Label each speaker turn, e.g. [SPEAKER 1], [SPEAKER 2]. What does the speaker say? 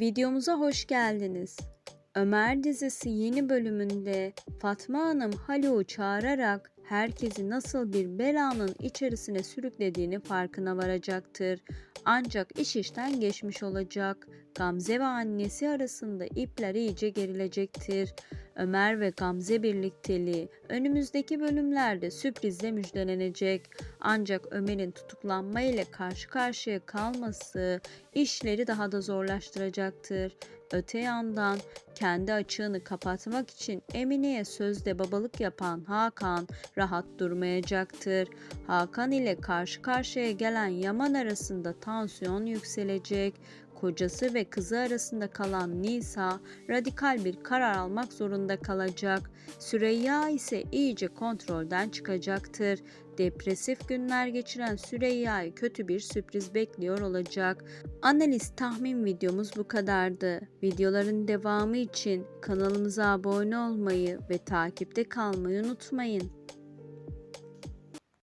[SPEAKER 1] Videomuza hoş geldiniz. Ömer dizisi yeni bölümünde Fatma Hanım Haluk'u çağırarak herkesi nasıl bir belanın içerisine sürüklediğini farkına varacaktır. Ancak iş işten geçmiş olacak. Gamze ve annesi arasında ipler iyice gerilecektir. Ömer ve Gamze birlikteliği önümüzdeki bölümlerde sürprizle müjdelenecek. Ancak Ömer'in tutuklanma ile karşı karşıya kalması işleri daha da zorlaştıracaktır. Öte yandan kendi açığını kapatmak için Emine'ye sözde babalık yapan Hakan rahat durmayacaktır. Hakan ile karşı karşıya gelen Yaman arasında tansiyon yükselecek. Kocası ve kızı arasında kalan Nisa radikal bir karar almak zorunda kalacak. Süreyya ise iyice kontrolden çıkacaktır. Depresif günler geçiren Süreyya'yı kötü bir sürpriz bekliyor olacak. Analiz tahmin videomuz bu kadardı. Videoların devamı için kanalımıza abone olmayı ve takipte kalmayı unutmayın.